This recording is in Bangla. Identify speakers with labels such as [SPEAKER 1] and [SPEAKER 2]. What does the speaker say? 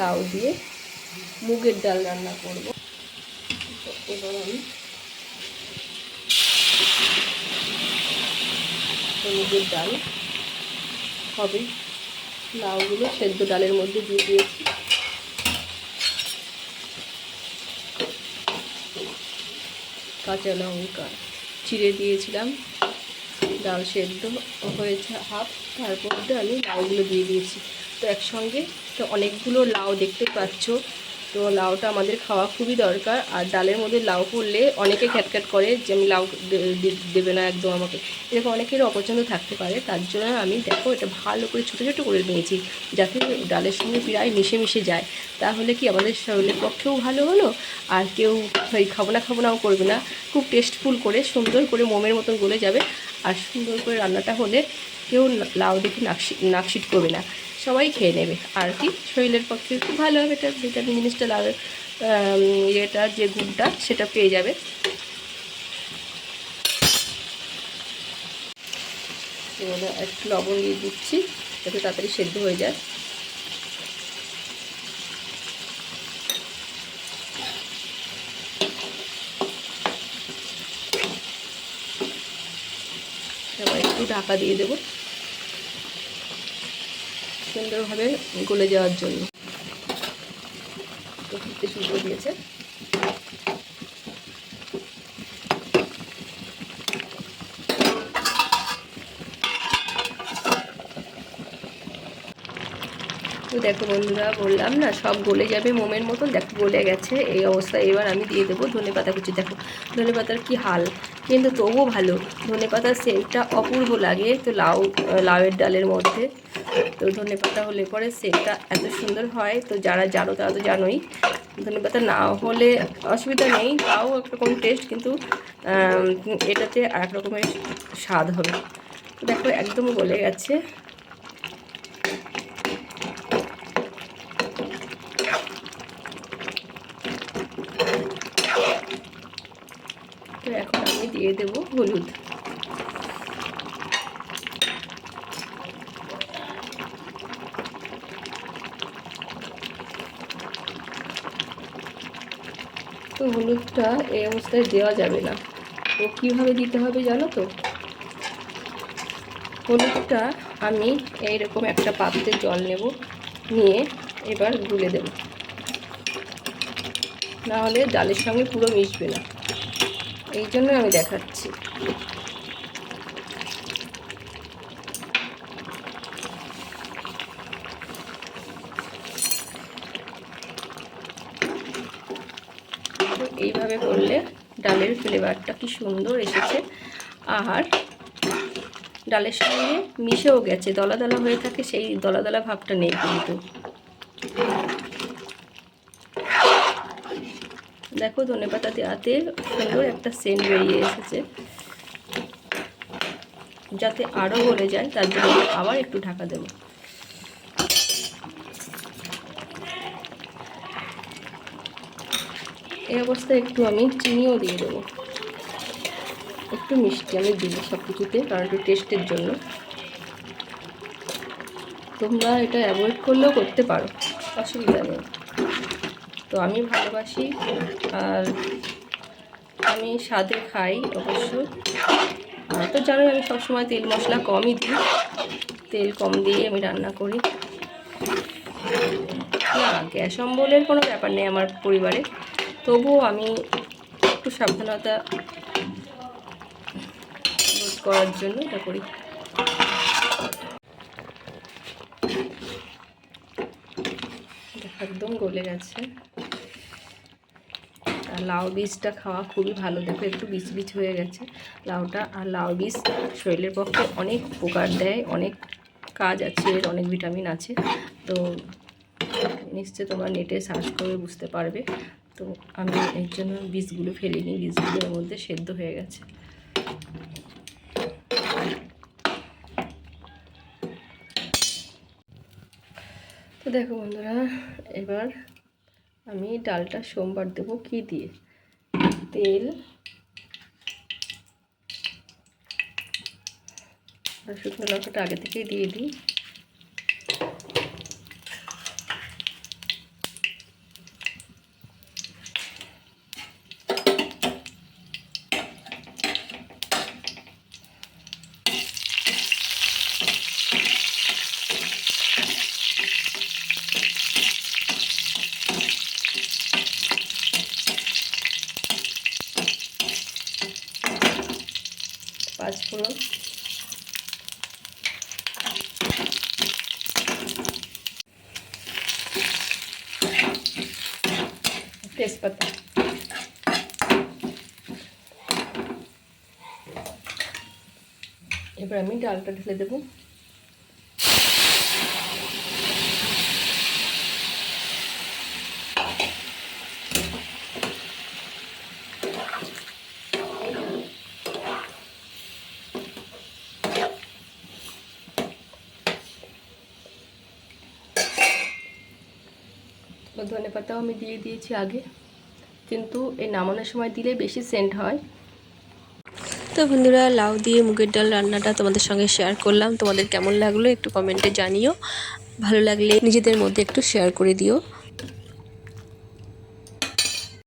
[SPEAKER 1] লাউ দিয়ে মুগের ডাল রান্না করব। এবার আমি মুগের ডাল হবে। লাউগুলো সেদ্ধ ডালের মধ্যে দিয়ে দিয়েছি। কাঁচা লঙ্কা চিড়ে দিয়েছিলাম। ডাল সেদ্ধ হয়েছে হাফ। তারপর আমি লাউগুলো দিয়ে দিয়েছি। তো একসঙ্গে। তো অনেকগুলো লাউ দেখতে পাচ্ছ। তো লাউটা আমাদের খাওয়া খুবই দরকার। আর ডালের মধ্যে লাউ পড়লে অনেকে খ্যাটখ্যাট করে যে, আমি লাউ দেবে না একদম আমাকে। এরকম অনেকের অপছন্দ থাকতে পারে। তার জন্য আমি দেখো এটা ভালো করে ছোটো ছোটো করে নিয়েছি যাতে ডালের সঙ্গে প্রায় মিশে মিশে যায়। তাহলে কি আমাদের শরীরের পক্ষেও ভালো হলো? আর কেউ ওই খাব না, খাব নাও করবে না। খুব টেস্টফুল করে, সুন্দর করে মোমের মতন গলে যাবে। আর সুন্দর করে রান্নাটা হলে কেউ লাউ দেখে নাকশি নাকশিট করবে না। সবাই খেয়ে নেবে। আর কি? শরীরের পক্ষে খুব ভালো হবে এটা। ভিটামিন জিনিসটা লাউ ইয়েটা, যে গুড়টা সেটা পেয়ে যাবে। একটু লবণ দিয়ে দিচ্ছি, যাতে তাড়াতাড়ি সেদ্ধ হয়ে যায়। এবার একটু ঢাকা দিয়ে দেবো। সুন্দরভাবে গলে যাওয়ার জন্য। সুন্দর দিয়েছে। তো দেখো বন্ধুরা, বললাম না, সব গলে যাবে মোমের মতন। দেখো, গলে গেছে, এই অবস্থায় এবার আমি দিয়ে দেবো ধনে পাতা কুচি। দেখো, ধনে পাতার কি হাল। কিন্তু তবুও ভালো। ধনে পাতার সেন্টটা অপূর্ব লাগে। তো লাউ, লাউয়ের ডালের মধ্যে। তো ধনে পাতা হলে পরে সেন্টটা এত সুন্দর হয়। তো যারা জানো, তারা তো জানোই। ধনে পাতা না হলে অসুবিধা নেই। তাও একরকম টেস্ট কিন্তু এটাতে এক রকমের স্বাদ হবে। দেখো, একদম গলে গেছে তো এখন আমি দিয়ে দেবো হলুদ। তো হলুদটা এই অবস্থায় দেওয়া যাবে না। তো কীভাবে দিতে হবে জানো তো? হলুদটা আমি এইরকম একটা পাত্রে জল নেব, নিয়ে এবার গুলে দেব। না হলে ডালের সঙ্গে পুরো মিশবে না। এই জন্য আমি দেখাচ্ছি। এইভাবে করলে ডালের ফ্লেভারটা কি সুন্দর এসেছে। আর ডালের সঙ্গে মিশেও গেছে দলা দলা হয়ে থাকে, সেই দলা দলা ভাবটা নেই কিন্তু। দেখো ধনে পাতা দেওয়াতে সুন্দর একটা সেন্ট বেরিয়ে এসেছে। যাতে আরও গলে যায়, তার জন্য আবার একটু ঢাকা দেবো। এই অবস্থায় একটু আমি চিনিও দিয়ে দেবো। একটু মিষ্টি আমি দিই সব কিছুতে কারণ একটু টেস্টের জন্য। তোমরা এটা অ্যাভয়েড করলেও করতে পারো, অসুবিধা নেই। তো আমি ভালোবাসি আর আমি স্বাদে খাই অবশ্য। তো জানোই আমি সবসময় তেল মশলা কমই দিই। তেল কম দিয়ে আমি রান্না করি। না, গ্যাস অম্বলের কোনো ব্যাপার নেই আমার পরিবারে। তবুও আমি একটু সাবধানতা বোধ করার জন্য এটা করি। একদম গলে গেছে। লাউ বীজটা খাওয়া খুবই ভালো। দেখো একটু বিচ বিচ হয়ে গেছে লাউটা। আর লাউ বীজ শরীরের পক্ষে অনেক উপকার দেয়, অনেক কাজ আছে, এর অনেক ভিটামিন আছে। তো নিশ্চয় তোমরা নেটে সার্চ করে বুঝতে পারবে। তো আমি এর জন্য বীজগুলো ফেলিনি বীজগুলোর মধ্যে সেদ্ধ হয়ে গেছে। তো দেখো বন্ধুরা, এবার আমি ডালটা সোমবার দেবো কি দিয়ে? তেল শুকনো লঙ্কাটা আগে থেকেই দিয়ে দিই। পাঁচফোড়ন তেজপাতা। এবার আমি ডালটা ঢেলে দেবো। ধনে পাতাও আমি দিয়ে দিয়েছি আগে। কিন্তু এই নামানোর সময় দিলে বেশি সেন্ট হয়।
[SPEAKER 2] তো বন্ধুরা, লাউ দিয়ে মুগের ডাল রান্নাটা তোমাদের সঙ্গে শেয়ার করলাম। তোমাদের কেমন লাগল একটু কমেন্টে জানিও। ভালো লাগলে নিজেদের মধ্যে একটু শেয়ার করে দিও।